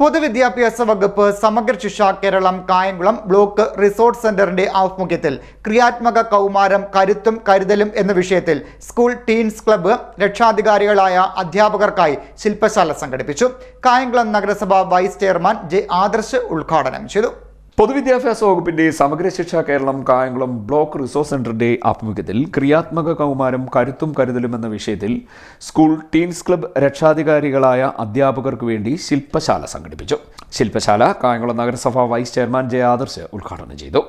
പൊതുവിദ്യാഭ്യാസ വകുപ്പ് സമഗ്ര ശിക്ഷ കേരളം കായംകുളം ബ്ലോക്ക് റിസോർട്ട് സെന്ററിന്റെ ആഭിമുഖ്യത്തിൽ ക്രിയാത്മക കൗമാരം കരുത്തും കരുതലും എന്ന വിഷയത്തിൽ സ്കൂൾ ടീൻസ് ക്ലബ്ബ് രക്ഷാധികാരികളായ അധ്യാപകർക്കായി ശില്പശാല സംഘടിപ്പിച്ചു. കായംകുളം നഗരസഭ വൈസ് ചെയർമാൻ ജെ ആദർശ് ഉദ്ഘാടനം ചെയ്തു. പൊതുവിദ്യാഭ്യാസ വകുപ്പിന്റെ സമഗ്ര ശിക്ഷ കേരളം കായംകുളം ബ്ലോക്ക് റിസോഴ്സ് സെന്ററിന്റെ ആഭിമുഖ്യത്തിൽ ക്രിയാത്മക കൗമാരം കരുത്തും കരുതലും എന്ന വിഷയത്തിൽ സ്കൂൾ ടീൻസ് ക്ലബ് രക്ഷാധികാരികളായ അധ്യാപകർക്ക് വേണ്ടി ശില്പശാല സംഘടിപ്പിച്ചു. ശില്പശാല കായംകുളം നഗരസഭ വൈസ് ചെയർമാൻ ജെ ആദർശ് ഉദ്ഘാടനം ചെയ്തു.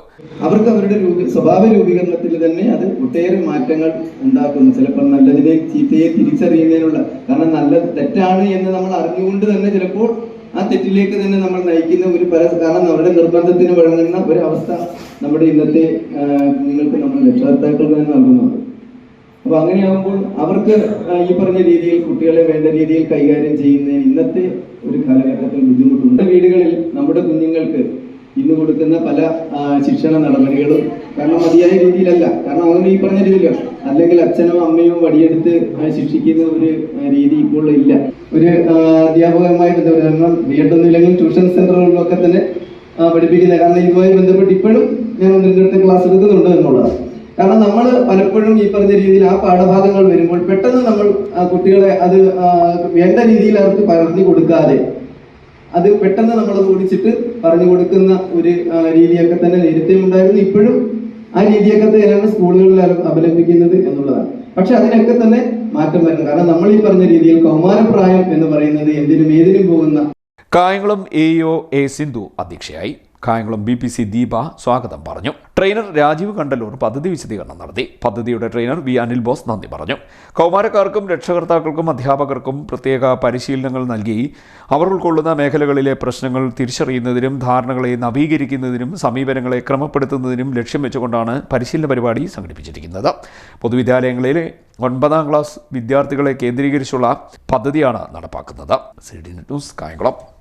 അവർക്ക് അവരുടെ സ്വഭാവ രൂപീകരണത്തിൽ തന്നെ അത് ഒട്ടേറെ മാറ്റങ്ങൾ ഉണ്ടാക്കുന്നു. ചിലപ്പോൾ നല്ലതിനെ ചീത്തയെ തിരിച്ചറിയുന്നതിനുള്ള കാരണം നല്ലത് തെറ്റാണ് എന്ന് നമ്മൾ അറിഞ്ഞുകൊണ്ട് തന്നെ ചിലപ്പോൾ ആ തെറ്റിലേക്ക് തന്നെ നമ്മൾ നയിക്കുന്ന ഒരു പല കാരണം അവരുടെ നിർബന്ധത്തിന് വഴങ്ങുന്ന ഒരു അവസ്ഥ നമ്മുടെ ഇന്നത്തെ നിങ്ങൾക്ക് നമ്മൾ രക്ഷകർത്താക്കൾക്ക് തന്നെ നൽകുന്നുണ്ട്. അപ്പൊ അങ്ങനെയാകുമ്പോൾ അവർക്ക് ഈ പറഞ്ഞ രീതിയിൽ കുട്ടികളെ വേണ്ട രീതിയിൽ കൈകാര്യം ചെയ്യുന്ന ഇന്നത്തെ ഒരു കാലഘട്ടത്തിൽ ബുദ്ധിമുട്ടുണ്ട്. വീടുകളിൽ നമ്മുടെ കുഞ്ഞുങ്ങൾക്ക് ഇന്ന് കൊടുക്കുന്ന പല ശിക്ഷണ നടപടികളും കാരണം മതിയായ രീതിയിലല്ല. കാരണം അങ്ങനെ ഈ പറഞ്ഞ രീതിയിലോ അല്ലെങ്കിൽ അച്ഛനും അമ്മയും വടിയെടുത്ത് ശിക്ഷിക്കുന്ന ഒരു രീതി ഇപ്പോൾ ഇല്ല. ഒരു അധ്യാപകമായി ബന്ധപ്പെട്ട് കാരണം വീട്ടൊന്നുമില്ലെങ്കിൽ ട്യൂഷൻ സെന്ററുകളിലൊക്കെ തന്നെ പഠിപ്പിക്കുന്ന കാരണം ഇതുമായി ബന്ധപ്പെട്ട് ഇപ്പോഴും ഞാൻ ഒന്നിനടുത്ത് ക്ലാസ് എടുക്കുന്നുണ്ട് എന്നുള്ളതാണ്. കാരണം നമ്മൾ പലപ്പോഴും ഈ പറഞ്ഞ രീതിയിൽ ആ പാഠഭാഗങ്ങൾ വരുമ്പോൾ പെട്ടെന്ന് നമ്മൾ കുട്ടികളെ അത് വേണ്ട രീതിയിൽ അവർക്ക് പറഞ്ഞു കൊടുക്കാതെ അത് പെട്ടെന്ന് നമ്മളത് ഓടിച്ചിട്ട് പറഞ്ഞു കൊടുക്കുന്ന ഒരു രീതിയൊക്കെ തന്നെ നേരത്തെ ഉണ്ടായിരുന്നു. ഇപ്പോഴും ആ രീതിയൊക്കെ തന്നെയാണ് സ്കൂളുകളിൽ അവലംബിക്കുന്നത് എന്നുള്ളതാണ്. പക്ഷെ അതിനൊക്കെ തന്നെ മാറ്റം വരണം കാരണം നമ്മൾ ഈ പറഞ്ഞ രീതിയിൽ കൗമാരപ്രായം എന്ന് പറയുന്നത് എന്തിനും ഏതിനും പോകുന്ന Kayamkulam A O A Sindhu അധ്യക്ഷയായി. Kayamkulam B P C Deepa സ്വാഗതം പറഞ്ഞു. ട്രെയിനർ രാജീവ് കണ്ടല്ലൂർ പദ്ധതി വിശദീകരണം നടത്തി. പദ്ധതിയുടെ ട്രെയിനർ വി അനിൽ ബോസ് നന്ദി പറഞ്ഞു. കൗമാരക്കാർക്കും രക്ഷകർത്താക്കൾക്കും അധ്യാപകർക്കും പ്രത്യേക പരിശീലനങ്ങൾ നൽകി. അവർ ഉൾക്കൊള്ളുന്ന മേഖലകളിലെ പ്രശ്നങ്ങൾ തിരിച്ചറിയുന്നതിനും ധാരണകളെ നവീകരിക്കുന്നതിനും സമീപനങ്ങളെ ക്രമപ്പെടുത്തുന്നതിനും ലക്ഷ്യം വെച്ചുകൊണ്ടാണ് പരിശീലന പരിപാടി സംഘടിപ്പിച്ചിരിക്കുന്നത്. പൊതുവിദ്യാലയങ്ങളിലെ ഒൻപതാം ക്ലാസ് വിദ്യാർത്ഥികളെ കേന്ദ്രീകരിച്ചുള്ള പദ്ധതിയാണ് നടപ്പാക്കുന്നത്. C D news Kayamkulam.